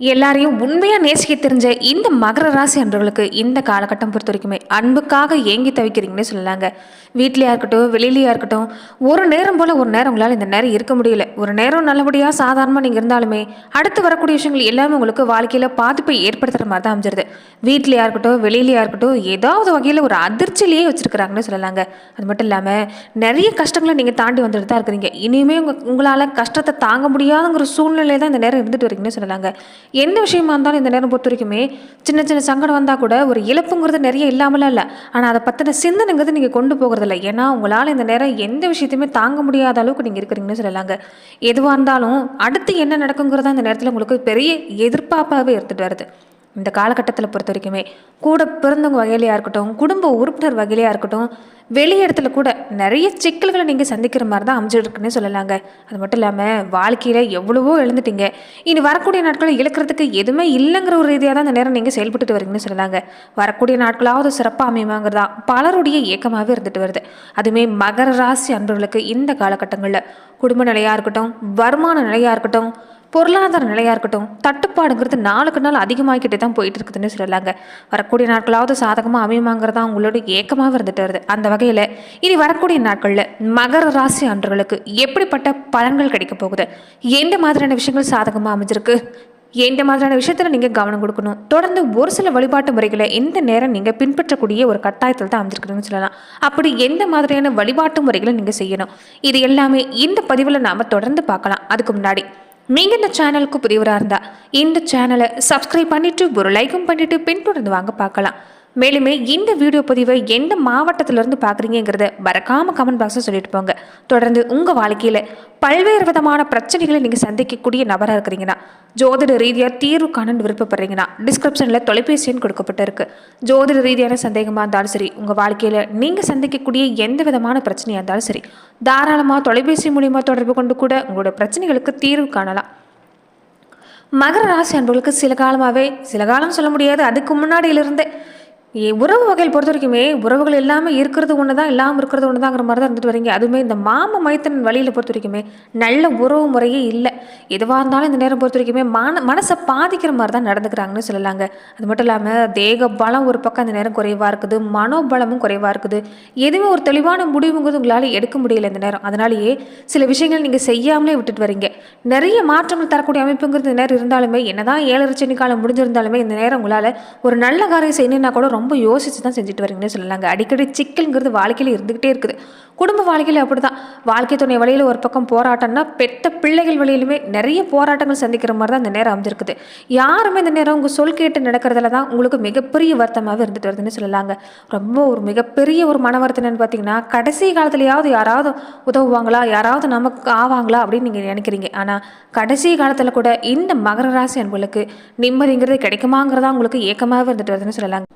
எல்லாரையும் உண்மையாக நேசிக்க தெரிஞ்ச இந்த மகர ராசி அன்றவர்களுக்கு இந்த காலகட்டம் பொறுத்த வரைக்குமே அன்புக்காக ஏங்கி தவிக்கிறீங்கன்னு சொல்லலாங்க. வீட்லையா இருக்கட்டும் வெளியிலையா இருக்கட்டும் ஒரு நேரம் போல் ஒரு நேரம் உங்களால் இந்த நேரம் இருக்க முடியல. ஒரு நேரம் நல்லபடியாக சாதாரணமாக நீங்கள் இருந்தாலுமே அடுத்து வரக்கூடிய விஷயங்கள் எல்லாமே உங்களுக்கு வாழ்க்கையில் பாதிப்பை ஏற்படுத்துகிற மாதிரி தான் அமைஞ்சிருது. வீட்லையா இருக்கட்டும் வெளியிலையா இருக்கட்டும் ஏதாவது வகையில் ஒரு அதிர்ச்சியிலேயே வச்சுருக்கிறாங்கன்னு சொல்லலாங்க. அது மட்டும் இல்லாமல் நிறைய கஷ்டங்களை நீங்கள் தாண்டி வந்துட்டு தான் இருக்கிறீங்க. இனிமேல் உங்கள் உங்களால் கஷ்டத்தை தாங்க முடியாதுங்கிற சூழ்நிலை தான் இந்த நேரம் இருந்துட்டு வரீங்கன்னு சொல்லலாங்க. எந்த விஷயமா இருந்தாலும் இந்த நேரம் பொறுத்த வரைக்குமே சின்ன சின்ன சங்கடம் வந்தால் கூட ஒரு இழப்புங்கிறது நிறைய இல்லாமலாம் இல்லை. ஆனால் அதை பற்றின சிந்தனைங்கிறது நீங்கள் கொண்டு போகிறதில்ல. ஏன்னா உங்களால் இந்த நேரம் எந்த விஷயத்தையுமே தாங்க முடியாத அளவுக்கு நீங்கள் இருக்கிறீங்கன்னு சொல்லலாங்க. எதுவாக இருந்தாலும் அடுத்து என்ன நடக்குங்கிறதா இந்த நேரத்தில் உங்களுக்கு பெரிய எதிர்பார்ப்பாகவே எடுத்துகிட்டு வருது. இந்த காலகட்டத்தில் பொறுத்த வரைக்குமே கூட பிறந்தவங்க வகையிலையாக இருக்கட்டும் குடும்ப உறுப்பினர் வகையிலையாக இருக்கட்டும் வெளி இடத்துல கூட நிறைய சிக்கல்களை நீங்கள் சந்திக்கிற மாதிரி தான் அமைஞ்சிருக்குன்னு சொல்லலாங்க. அது மட்டும் இல்லாமல் வாழ்க்கையில் எவ்வளவோ எழுந்துட்டீங்க. இனி வரக்கூடிய நாட்களை இழக்கிறதுக்கு எதுவுமே இல்லைங்கிற ஒரு ரீதியாக தான் இந்த நேரம் நீங்கள் செயல்பட்டுட்டு வரீங்கன்னு சொல்லலாங்க. வரக்கூடிய நாட்களாவது சிறப்பாக அமையுமாங்கிறதா பலருடைய இயக்கமாகவே இருந்துட்டு வருது. அதுவுமே மகர ராசி அன்பர்களுக்கு இந்த காலகட்டங்களில் குடும்ப நிலையாக இருக்கட்டும் வருமான நிலையாக இருக்கட்டும் பொருளாதார நிலையாக இருக்கட்டும் தட்டுப்பாடுங்கிறது நாளுக்கு நாள் அதிகமாகிக்கிட்டே தான் போயிட்டு இருக்குதுன்னு சொல்லலாங்க. வரக்கூடிய நாட்களாவது சாதகமாக அமையுமாங்கிறதா உங்களோட ஏக்கமாக இருந்துட்டு வருது. அந்த வகையில் இனி வரக்கூடிய நாட்களில் மகர ராசி அன்றர்களுக்கு எப்படிப்பட்ட பலன்கள் கிடைக்க போகுது? எந்த மாதிரியான விஷயங்கள் சாதகமாக அமைஞ்சிருக்கு? எந்த மாதிரியான விஷயத்தில் நீங்கள் கவனம் கொடுக்கணும்? தொடர்ந்து ஒரு சில வழிபாட்டு முறைகளை எந்த நேரம் நீங்கள் பின்பற்றக்கூடிய ஒரு கட்டாயத்தில் தான் அமைஞ்சிருக்குதுன்னு சொல்லலாம். அப்படி எந்த மாதிரியான வழிபாட்டு முறைகளை நீங்கள் செய்யணும்? இது எல்லாமே இந்த பதிவில் நாம் தொடர்ந்து பார்க்கலாம். அதுக்கு முன்னாடி நீங்கள் இந்த சேனலுக்கு புதியவராக இருந்தால் இந்த சேனலை சப்ஸ்கிரைப் பண்ணிவிட்டு ஒரு லைக்கும் பண்ணிவிட்டு பின்தொடர்ந்து வாங்க பார்க்கலாம். மேலுமே இந்த வீடியோ பதிவை எந்த மாவட்டத்திலிருந்து பார்க்குறீங்கிறத மறக்காமல் கமெண்ட் பாக்ஸில் சொல்லிட்டு போங்க. தொடர்ந்து உங்கள் வாழ்க்கையில் பல்வேறு விதமான பிரச்சனைகளை நீங்கள் சந்திக்கக்கூடிய நபராக இருக்கிறீங்கன்னா ஜோதிட ரீதியாக தீர்வு காணன்னு விருப்பப்படுறீங்கன்னா டிஸ்கிரிப்ஷனில் தொலைபேசி எண் கொடுக்கப்பட்டிருக்கு. ஜோதிட ரீதியான சந்தேகமாக இருந்தாலும் சரி உங்கள் வாழ்க்கையில் நீங்கள் சந்திக்கக்கூடிய எந்த விதமான பிரச்சனையாக இருந்தாலும் சரி தாராளமாக தொலைபேசி மூலியமாக தொடர்பு கொண்டு கூட உங்களோட பிரச்சனைகளுக்கு தீர்வு காணலாம். மகர ராசி அன்பர்களுக்கு சில காலமாகவே சில காலம் சொல்ல முடியாது அதுக்கு முன்னாடியிலிருந்தே உறவு வகையில் பொறுத்த வரைக்குமே உறவுகள் எல்லாமே இருக்கிறது ஒன்று தான் இல்லாமல் இருக்கிறது ஒன்று தாங்கிற மாதிரி தான் இருந்துட்டு வரீங்க. அதுவுமே இந்த மாம மைத்தன் வழியில் பொறுத்த வரைக்குமே நல்ல உறவு முறையே இல்லை. எதுவாக இருந்தாலும் இந்த நேரம் பொறுத்த வரைக்குமே மன மனசை பாதிக்கிற மாதிரி தான் நடந்துக்கிறாங்கன்னு சொல்லலாங்க. அது மட்டும் இல்லாமல் தேக பலம் ஒரு பக்கம் அந்த நேரம் குறைவாக இருக்குது மனோபலமும் குறைவாக இருக்குது. எதுவுமே ஒரு தெளிவான முடிவுங்கிறது உங்களால் எடுக்க முடியல இந்த நேரம். அதனாலேயே சில விஷயங்கள் நீங்கள் செய்யாமலே விட்டுட்டு வரீங்க. நிறைய மாற்றங்கள் தரக்கூடிய அமைப்புங்கிறது இந்த நேரம் இருந்தாலுமே என்னதான் ஏழரை சனி காலம் முடிஞ்சிருந்தாலுமே இந்த நேரம் உங்களால் ஒரு நல்ல காரியம் செய்யணும்னா கூட ரொம்ப ரொம்ப யோசித்து தான் செஞ்சுட்டு வரீங்கன்னு சொல்லலாங்க. அடிக்கடி சிக்கல்ங்கிறது வாழ்க்கையில் இருந்துக்கிட்டே இருக்குது. குடும்ப வாழ்க்கையில் அப்படி தான் வாழ்க்கை துணை வழியில் ஒரு பக்கம் போராட்டம்னா பெத்த பிள்ளைகள் வழியிலுமே நிறைய போராட்டங்கள் சந்திக்கிற மாதிரி தான் இந்த நேரம் அமைஞ்சிருக்குது. யாருமே இந்த நேரம் உங்கள் சொல் கேட்டு நடக்கிறதுல தான் உங்களுக்கு மிகப்பெரிய வருத்தமாகவே இருந்துட்டு வருதுன்னு சொல்லலாங்க. ரொம்ப ஒரு மிகப்பெரிய ஒரு மன வருத்தனைன்னு பார்த்தீங்கன்னா கடைசி காலத்துலையாவது யாராவது உதவுவாங்களா? யாராவது நமக்கு ஆவாங்களா? அப்படின்னு நீங்கள் நினைக்கிறீங்க. ஆனால் கடைசி காலத்தில் கூட இந்த மகர ராசி அன்புகளுக்கு நிம்மதிங்கிறது கிடைக்குமாங்கிறதா உங்களுக்கு ஏக்கமாகவே இருந்துட்டு வருதுன்னு சொல்லலாங்க.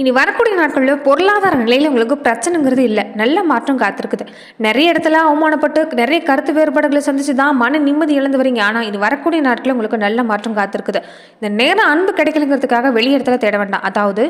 இனி வரக்கூடிய நாட்களில் பொருளாதார நிலையில் உங்களுக்கு பிரச்சனைங்கிறது இல்லை. நல்ல மாற்றம் காத்திருக்குது. நிறைய இடத்துல அவமானப்பட்டு நிறைய கருத்து வேறுபாடுகளை சந்திச்சு தான் மன நிம்மதி இழந்து வரீங்க. ஆனால் இனி வரக்கூடிய நாட்களில் உங்களுக்கு நல்ல மாற்றம் காத்திருக்குது. இந்த நேரம் அன்பு கிடைக்கலங்கிறதுக்காக வெளி இடத்துல தேட வேண்டாம். அதாவது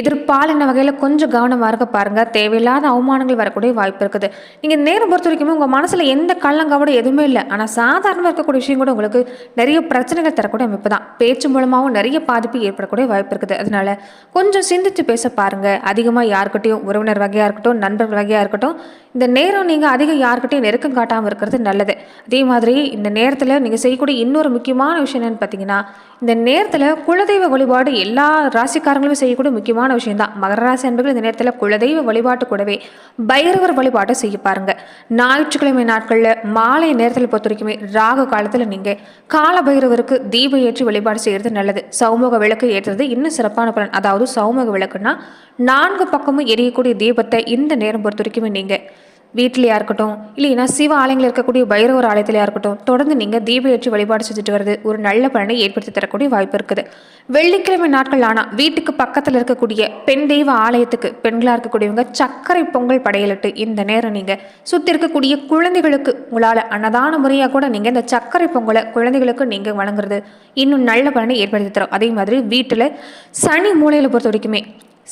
எதிர்ப்பாலின வகையில் கொஞ்சம் கவனமாக இருக்க பாருங்கள் தேவையில்லாத அவமானங்கள் வரக்கூடிய வாய்ப்பு இருக்குது. நீங்கள் நேரம் பொறுத்த வரைக்குமே உங்கள் மனசில் எந்த கள்ளங்காவோட எதுவுமே இல்லை. ஆனால் சாதாரணமாக இருக்கக்கூடிய விஷயம் கூட உங்களுக்கு நிறைய பிரச்சனைகள் தரக்கூடிய அமைப்பு தான். பேச்சு மூலமாகவும் நிறைய பாதிப்பு ஏற்படக்கூடிய வாய்ப்பு இருக்குது. அதனால கொஞ்சம் சிந்திச்சு பேச பாருங்க. அதிகமாக யாருக்கிட்டையும் உறவினர் வகையாக இருக்கட்டும் நண்பர்கள் வகையாக இருக்கட்டும் இந்த நேரம் நீங்கள் அதிகம் யாருக்கிட்டையும் நெருக்கம் காட்டாமல் இருக்கிறது நல்லது. அதே மாதிரி இந்த நேரத்தில் நீங்கள் செய்யக்கூடிய இன்னொரு முக்கியமான விஷயம் என்னன்னு பார்த்தீங்கன்னா இந்த நேரத்தில் குலதெய்வ வழிபாடு எல்லா ராசிக்காரங்களும் செய்யக்கூடிய முக்கியமான விஷயம் தான் மகர ராசி அன்பர்கள் இந்த நேரத்தில் குலதெய்வ வழிபாட்டு கூடவே பைரவர் வழிபாட்டை செய்ய பாருங்க. ஞாயிற்றுக்கிழமை நாட்களில் மாலை நேரத்தில் பொறுத்த வரைக்குமே ராகு காலத்தில் நீங்கள் கால பைரவருக்கு தீபம் ஏற்றி வழிபாடு செய்கிறது நல்லது. சௌமுக விளக்கு ஏற்றுறது இன்னும் சிறப்பான பலன். அதாவது சௌமுக இருக்குன்னா நான்கு பக்கமும் எரியக்கூடிய தீபத்தை இந்த நேரம் பொறுத்த வரைக்குமே நீங்கள் வீட்டிலையா இருக்கட்டும் இல்லைன்னா சிவ ஆலயங்களில் இருக்கக்கூடிய பைரவர் ஆலயத்திலையா இருக்கட்டும் தொடர்ந்து நீங்கள் தீபம் ஏற்றி வழிபாடு செஞ்சுட்டு வருது ஒரு நல்ல பலனை ஏற்படுத்தி தரக்கூடிய வாய்ப்பு இருக்குது. வெள்ளிக்கிழமை நாட்கள் ஆனால் வீட்டுக்கு பக்கத்தில் இருக்கக்கூடிய பெண் தெய்வ ஆலயத்துக்கு பெண்களாக இருக்கக்கூடியவங்க சர்க்கரை பொங்கல் படையலிட்டு இந்த நேரம் நீங்கள் சுற்றி இருக்கக்கூடிய குழந்தைகளுக்கு உங்களால் அன்னதான முறையாக கூட நீங்கள் இந்த சர்க்கரை பொங்கலை குழந்தைகளுக்கு நீங்கள் வழங்குறது இன்னும் நல்ல பலனை ஏற்படுத்தி தரும். அதே மாதிரி வீட்டில் சனி மூலையில் பொறுத்த வரைக்குமே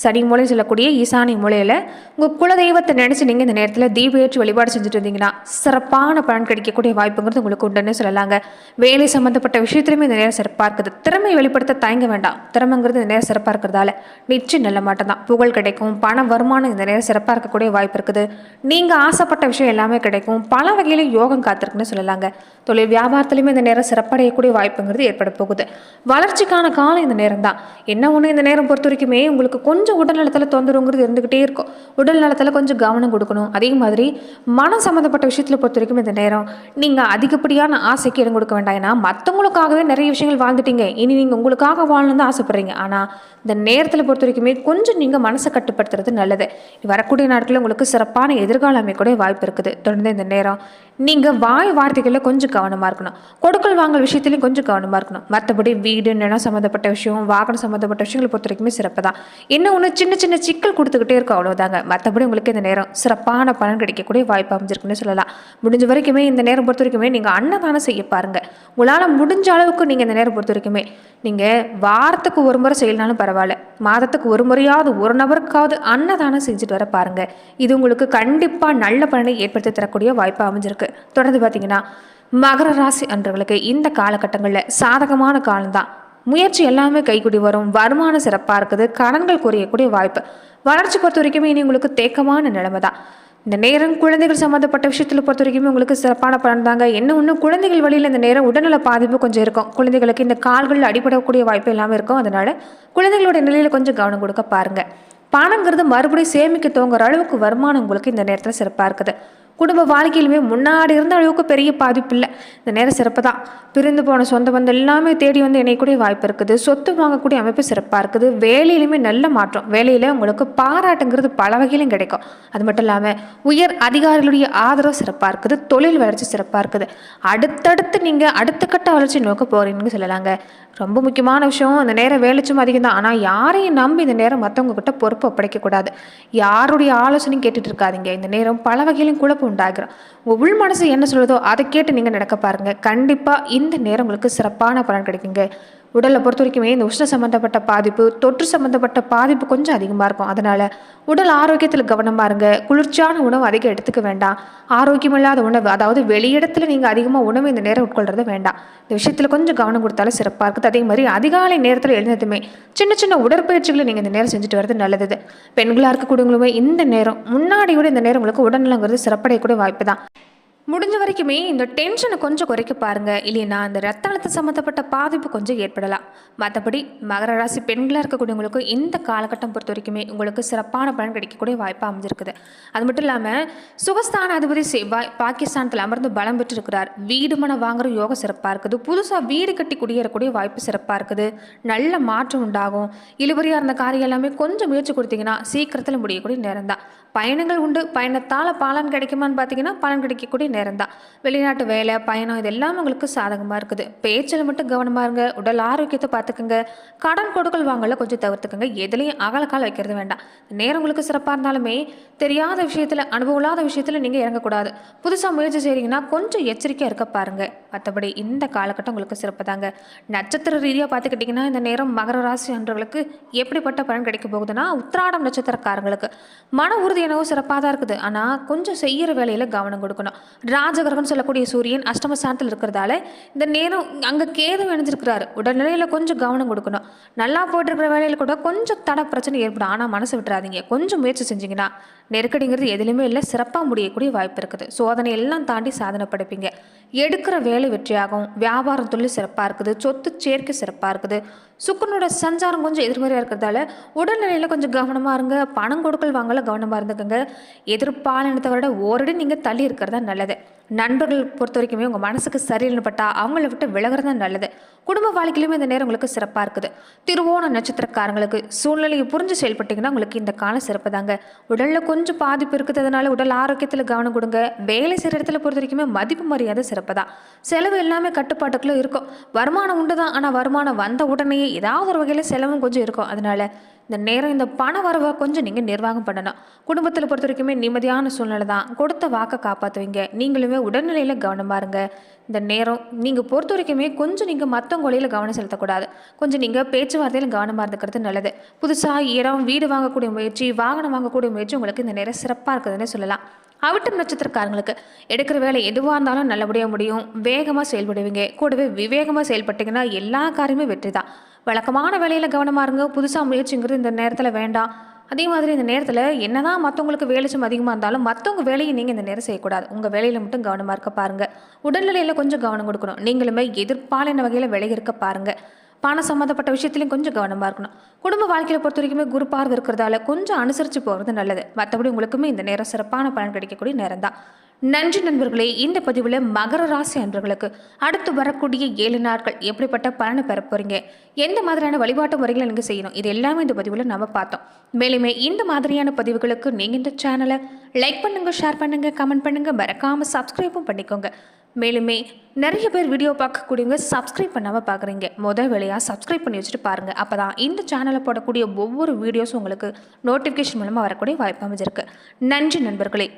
சனி மூலையும் சொல்லக்கூடிய ஈசானி மூலையில் உங்கள் குலதெய்வத்தை நினச்சி நீங்கள் இந்த நேரத்தில் தீபேற்றி வழிபாடு செஞ்சுட்டு இருந்தீங்கன்னா சிறப்பான பலன் கிடைக்கக்கூடிய வாய்ப்புங்கிறது உங்களுக்கு உண்டுன்னு சொல்லலாங்க. வேலை சம்மந்தப்பட்ட விஷயத்துலையுமே இந்த நேரம் சிறப்பாக இருக்குது. திறமை வெளிப்படுத்த தயங்க வேண்டாம். திறமைங்கிறது இந்த நேரம் சிறப்பாக இருக்கிறதால நிச்சயம் நல்ல மாட்டம் தான். புகழ் கிடைக்கும் பண வருமானம் இந்த நேரம் சிறப்பாக இருக்கக்கூடிய வாய்ப்பு இருக்குது. நீங்கள் ஆசைப்பட்ட விஷயம் எல்லாமே கிடைக்கும். பல வகையில் யோகம் காத்திருக்குன்னு சொல்லலாங்க. தொழில் வியாபாரத்துலையுமே இந்த நேரம் சிறப்படையக்கூடிய வாய்ப்புங்கிறது ஏற்பட போகுது. வளர்ச்சிக்கான காலம் இந்த நேரம் தான். என்ன ஒன்று இந்த நேரம் பொறுத்த வரைக்குமே உங்களுக்கு கொஞ்சம் கொஞ்சம் உடல் நலத்தில் தொந்தரவுங்கிறது இருந்துக்கிட்டே இருக்கும். உடல் நலத்தில் கொஞ்சம் கவனம் கொடுக்கணும். அதே மாதிரி மனம் சம்மந்தப்பட்ட விஷயத்தில் பொறுத்த வரைக்கும் இந்த நேரம் நீங்கள் அதிகப்படியான ஆசைக்கு இடம் கொடுக்க வேண்டாம். ஏன்னா மற்றவங்களுக்காகவே நிறைய விஷயங்கள் வாழ்ந்துட்டீங்க. இனி நீங்கள் உங்களுக்காக வாழணும்னு ஆசைப்பட்றீங்க. ஆசைப்படுறீங்க ஆனால் இந்த நேரத்தில் பொறுத்த வரைக்குமே கொஞ்சம் நீங்கள் மனசை கட்டுப்படுத்துறது நல்லது. வரக்கூடிய நாட்களில் உங்களுக்கு சிறப்பான எதிர்காலம் அமைக்கூட வாய்ப்பு இருக்குது. தொடர்ந்து இந்த நேரம் நீங்கள் வாய் வார்த்தைகளில் கொஞ்சம் கவனமாக இருக்கணும். கொடுக்கல் வாங்கல் விஷயத்துலையும் கொஞ்சம் கவனமாக இருக்கணும். மற்றபடி வீடு நிலம் சம்மந்தப்பட்ட விஷயம் வாகனம் சம்மந்தப்பட்ட விஷயங்களை பொறுத்த வரைக்குமே சிறப்பு தான் என்ன ஒன்று சின்ன சின்ன சிக்கல் கொடுத்துக்கிட்டே இருக்கும் அவ்வளோதாங்க மற்றபடி உங்களுக்கு இந்த நேரம் சிறப்பான பலன் கிடைக்கக்கூடிய வாய்ப்பு அமைஞ்சிருக்குன்னு சொல்லலாம். முடிஞ்ச வரைக்குமே இந்த நேரம் பொறுத்த வரைக்குமே நீங்கள் அன்னதானம் செய்ய பாருங்கள் உங்களால் முடிஞ்ச அளவுக்கு நீங்கள் இந்த நேரம் பொறுத்த வரைக்குமே நீங்கள் வாரத்துக்கு ஒரு முறை செய்யலனாலும் பரவாயில்ல. மாதத்துக்கு ஒரு முறையாவது ஒரு நபருக்காவது அன்னதானம் செஞ்சுட்டு வர பாருங்கள் இது உங்களுக்கு கண்டிப்பாக நல்ல பலனை ஏற்படுத்தி தரக்கூடிய வாய்ப்பு அமைஞ்சிருக்கு. தொடர்ந்து பார்த்தீங்கன்னா மகர ராசி அன்றவர்களுக்கு இந்த காலகட்டங்களில் சாதகமான காலம்தான் முயற்சி எல்லாமே கைக்குடி வரும். வருமானம் சிறப்பாக இருக்குது. கடன்கள் குறையக்கூடிய வாய்ப்பு. வளர்ச்சி பொறுத்த வரைக்குமே இனி உங்களுக்கு தேக்கமான நிலைமை தான் இந்த நேரம் குழந்தைகள் சம்மந்தப்பட்ட விஷயத்தில் பொறுத்த வரைக்குமே உங்களுக்கு சிறப்பான பலன் தாங்க. என்ன ஒன்று குழந்தைகள் வழியில் இந்த நேரம் உடல்நல பாதிப்பு கொஞ்சம் இருக்கும். குழந்தைகளுக்கு இந்த கால்களில் அடிபடக்கூடிய வாய்ப்பு எல்லாமே இருக்கும். அதனால் குழந்தைகளோட நிலையில் கொஞ்சம் கவனம் கொடுக்க பாருங்கள் பணங்கிறது மறுபடியும் சேமிக்க தோங்குற அளவுக்கு வருமானம் உங்களுக்கு இந்த நேரத்தில் சிறப்பாக இருக்குது. குடும்ப வாழ்க்கையிலுமே முன்னாடி இருந்த அளவுக்கு பெரிய பாதிப்பு இல்லை இந்த நேரம் சிறப்பு தான் பிரிந்து போன சொந்த பந்தம் எல்லாமே தேடி வந்து இணையக்கூடிய வாய்ப்பு இருக்குது. சொத்து வாங்கக்கூடிய அமைப்பு சிறப்பாக இருக்குது. வேலையிலுமே நல்ல மாற்றம். வேலையில் உங்களுக்கு பாராட்டுங்கிறது பல வகையிலும் கிடைக்கும். அது மட்டும் இல்லாமல் உயர் அதிகாரிகளுடைய ஆதரவு சிறப்பாக இருக்குது. தொழில் வளர்ச்சி சிறப்பாக இருக்குது. அடுத்தடுத்து நீங்கள் அடுத்த கட்ட வளர்ச்சி நோக்க போகிறீங்கன்னு சொல்லலாங்க. ரொம்ப முக்கியமான விஷயம். இந்த நேரம் வேலைச்சும் அதிகம் தான் ஆனால் யாரையும் நம்பி இந்த நேரம் மற்றவங்க கிட்ட பொறுப்பு ஒப்படைக்கக்கூடாது யாருடைய ஆலோசனையும் கேட்டுட்டு இருக்காதிங்க. இந்த நேரம் பல வகையிலும் குழப்பம் உண்டாகிறோம். உங்கள் உள் மனசு என்ன சொல்லுதோ அதை கேட்டு நீங்கள் நடக்க பாருங்கள் கண்டிப்பாக இந்த நேரம் உங்களுக்கு சிறப்பான பலன் கிடைக்குங்க. உடலை பொறுத்த வரைக்குமே இந்த உஷ்ண சம்மந்தப்பட்ட பாதிப்பு தொற்று சம்மந்தப்பட்ட பாதிப்பு கொஞ்சம் அதிகமாக இருக்கும். அதனால் உடல் ஆரோக்கியத்தில் கவனமாக இருங்க. குளிர்ச்சியான உணவு அதிகம் எடுத்துக்க வேண்டாம். ஆரோக்கியமில்லாத உணவு அதாவது வெளியிடத்தில் நீங்கள் அதிகமாக உணவு இந்த நேரம் உட்கொள்றது வேண்டாம். இந்த விஷயத்தில் கொஞ்சம் கவனம் கொடுத்தாலும் சிறப்பாக இருக்குது. அதே மாதிரி அதிகாலை நேரத்தில் எழுந்ததுமே சின்ன சின்ன உடற்பயிற்சிகளை நீங்கள் இந்த நேரம் செஞ்சுட்டு வரது நல்லது பெண்களாக இருக்கக்கூடியவங்களுமே இந்த நேரம் முன்னாடியோட இந்த நேரம் உங்களுக்கு உடல்நலங்கிறது சிறப்படையக்கூடிய வாய்ப்பு தான். முடிஞ்ச வரைக்குமே இந்த டென்ஷனை கொஞ்சம் குறைக்க பாருங்க. இல்லைன்னா அந்த ரத்த அழுத்த சம்மந்தப்பட்ட பாதிப்பு கொஞ்சம் ஏற்படலாம். மற்றபடி மகர ராசி பெண்களாக இருக்கக்கூடியவங்களுக்கு இந்த காலகட்டம் பொறுத்த வரைக்குமே உங்களுக்கு சிறப்பான பலன் கிடைக்கக்கூடிய வாய்ப்பு அமைஞ்சிருக்குது. அது மட்டும் இல்லாமல் சுகஸ்தான அதிபதி செவ்வாய் பாகிஸ்தானத்தில் அமர்ந்து பலம் பெற்றிருக்கிறார். வீடு மனை வாங்குற யோகம் சிறப்பாக இருக்குது. புதுசாக வீடு கட்டி குடியேறக்கூடிய வாய்ப்பு சிறப்பாக இருக்குது. நல்ல மாற்றம் உண்டாகும். இழுபறியாக இருந்த காரியம் எல்லாமே கொஞ்சம் முயற்சி கொடுத்தீங்கன்னா சீக்கிரத்தில் முடியக்கூடிய நேரம் தான் பயணங்கள் உண்டு. பயணத்தால் பலன் கிடைக்குமான்னு பார்த்தீங்கன்னா பலன் கிடைக்கக்கூடிய நேரம் தான் வெளிநாட்டு வேலை பயணம் இதெல்லாம் உங்களுக்கு சாதகமாக இருக்குது. பேச்சில் மட்டும் கவனமாக இருங்க. உடல் ஆரோக்கியத்தை பார்த்துக்குங்க கடன் கொடுக்கல் வாங்கல கொஞ்சம் தவிர்த்துக்குங்க. எதுலேயும் அகலக்கால் வைக்கிறது வேண்டாம். நேரம் உங்களுக்கு சிறப்பாக இருந்தாலுமே தெரியாத விஷயத்தில் அனுபவம் இல்லாத விஷயத்தில் நீங்கள் இறங்கக்கூடாது. புதுசாக முயற்சி செய்கிறீங்கன்னா கொஞ்சம் எச்சரிக்கையாக இருக்க பாருங்கள் மற்றபடி இந்த காலகட்டம் உங்களுக்கு சிறப்பு தாங்க நட்சத்திர ரீதியாக பார்த்துக்கிட்டிங்கன்னா இந்த நேரம் மகர ராசி அன்றவர்களுக்கு எப்படிப்பட்ட பலன் கிடைக்க போகுதுன்னா உத்திராடம் நட்சத்திரக்காரங்களுக்கு. மன உறுதி என்னவோ சிறப்பாக தான் இருக்குது. ஆனால் கொஞ்சம் செய்கிற வேலையில் கவனம் கொடுக்கணும். ராஜகிரகம்னு சொல்லக்கூடிய சூரியன் அஷ்டமஸ்தானத்தில் இருக்கிறதால இந்த நேரம் அங்கே கேது இணைஞ்சிருக்கிறாரு. உடல்நிலையில் கொஞ்சம் கவனம் கொடுக்கணும். நல்லா போட்டிருக்கிற வேலையில் கூட கொஞ்சம் தட பிரச்சனை ஏற்படும். ஆனால் மனசு விட்டுறாதீங்க. கொஞ்சம் முயற்சி செஞ்சீங்கன்னா நெருக்கடிங்கிறது எதுலையுமே இல்லை. சிறப்பாக முடியக்கூடிய வாய்ப்பு இருக்குது. சோதனை எல்லாம் தாண்டி சாதனை படைப்பீங்க. எடுக்கிற வேலை வெற்றியாகும். வியாபாரம் தொழில் சிறப்பாக இருக்குது. சொத்து சேர்க்கை சிறப்பாக இருக்குது. சுக்கனோட சஞ்சாரம் கொஞ்சம் எதிர்மறையாக இருக்கிறதால உடல்நிலையில் கொஞ்சம் கவனமாக இருங்க. பணம் கொடுக்கல் வாங்கல கவனமாக இருந்துக்கோங்க எதிர்ப்பான விட ஓரடி நீங்கள் தள்ளி இருக்கிறதா நல்லது. நண்பர்கள் பொறுத்த வரைக்குமே உங்கள் மனசுக்கு சரியில்லைன்னு பட்டா அவங்கள விட்டு விலகிறது தான் நல்லது. குடும்ப வாழ்க்கையிலுமே இந்த நேரம் உங்களுக்கு சிறப்பாக இருக்குது. திருவோண நட்சத்திரக்காரங்களுக்கு சூழ்நிலையை புரிஞ்சு செயல்பட்டீங்கன்னா உங்களுக்கு இந்த காலம் சிறப்பு தாங்க உடலில் கொஞ்சம் பாதிப்பு இருக்கிறதுனால உடல் ஆரோக்கியத்தில் கவனம் கொடுங்க. வேலை செய்கிற இடத்துல பொறுத்த வரைக்குமே மதிப்பு மரியாதை சிறப்பு தான் செலவு எல்லாமே கட்டுப்பாட்டுக்குள்ளே இருக்கும். வருமானம் உண்டு தான் ஆனால் வருமானம் வந்த உடனேயே ஏதாவது ஒரு வகையில் செலவும் கொஞ்சம் இருக்கும். அதனால இந்த நேரம் இந்த பண வரவை கொஞ்சம் நீங்கள் நிர்வாகம் பண்ணணும். குடும்பத்தில் பொறுத்த வரைக்குமே நிம்மதியான சூழ்நிலை தான் கொடுத்த வாக்கை காப்பாற்றுவீங்க நீங்களுமே உடல்நிலையில் கவனமாக இருங்க. இந்த நேரம். நீங்கள் பொறுத்த வரைக்குமே கொஞ்சம் நீங்கள் மற்றவங்க வழியில் கவனம் செலுத்தக்கூடாது. கொஞ்சம் நீங்கள் பேச்சுவார்த்தையில் கவனமாக இருந்துக்கிறது நல்லது. புதுசாக இடம் வீடு வாங்கக்கூடிய முயற்சி வாகனம் வாங்கக்கூடிய முயற்சி உங்களுக்கு இந்த நேரம் சிறப்பாக இருக்குதுன்னு சொல்லலாம். அவிட்டம் நட்சத்திரக்காரங்களுக்கு எடுக்கிற வேலை எதுவாக இருந்தாலும் நல்லபடியாக முடியும். வேகமாக செயல்படுவீங்க. கூடவே விவேகமாக செயல்பட்டீங்கன்னா எல்லா காரியமே வெற்றி தான் வழக்கமான வேலையில் கவனமாக இருங்க. புதுசாக முயற்சிங்கிறது இந்த நேரத்தில் வேண்டாம். அதே மாதிரி இந்த நேரத்தில் என்னதான் மற்றவங்களுக்கு வேலை அதிகமாக இருந்தாலும் மற்றவங்க வேலையை நீங்கள் இந்த நேரம் செய்யக்கூடாது. உங்கள் வேலையில் மட்டும் கவனமாக இருக்க பாருங்கள் உடல்நிலையில் கொஞ்சம் கவனம் கொடுக்கணும். நீங்களுமே எதிர்பாலின வகையில் விலகி இருக்க பாருங்கள் பணம் சம்மந்தப்பட்ட விஷயத்துலையும் கொஞ்சம் கவனமாக இருக்கணும். குடும்ப வாழ்க்கையில் பொறுத்த வரைக்குமே குரு பார்வை இருக்கிறதால கொஞ்சம் அனுசரித்து போகிறது நல்லது. மற்றபடி உங்களுக்குமே இந்த நேரம் சிறப்பான பலன் கிடைக்கக்கூடிய நேரம் தான் நன்றி நண்பர்களே இந்த பதிவில் மகர ராசி அன்பர்களுக்கு அடுத்து வரக்கூடிய ஏழு நாட்கள் எப்படிப்பட்ட பலனை பெற போகிறீங்க எந்த மாதிரியான வழிபாட்டு முறைகளை நீங்கள் செய்யணும்? இது எல்லாமே இந்த பதிவில் நம்ம பார்த்தோம். மேலுமே இந்த மாதிரியான பதிவுகளுக்கு நீங்கள் இந்த சேனலை லைக் பண்ணுங்கள் ஷேர் பண்ணுங்கள் கமெண்ட் பண்ணுங்கள் மறக்காமல் சப்ஸ்கிரைபும் பண்ணிக்கோங்க. மேலுமே நிறைய பேர் வீடியோ பார்க்கக்கூடியவங்க சப்ஸ்கிரைப் பண்ணாமல் பார்க்குறீங்க முதல் வேலையாக சப்ஸ்கிரைப் பண்ணி வச்சுட்டு பாருங்கள் அப்போ தான் இந்த சேனலில் போடக்கூடிய ஒவ்வொரு வீடியோஸும் உங்களுக்கு நோட்டிஃபிகேஷன் மூலமாக வரக்கூடிய வாய்ப்பு அமைஞ்சிருக்கு. நன்றி நண்பர்களே.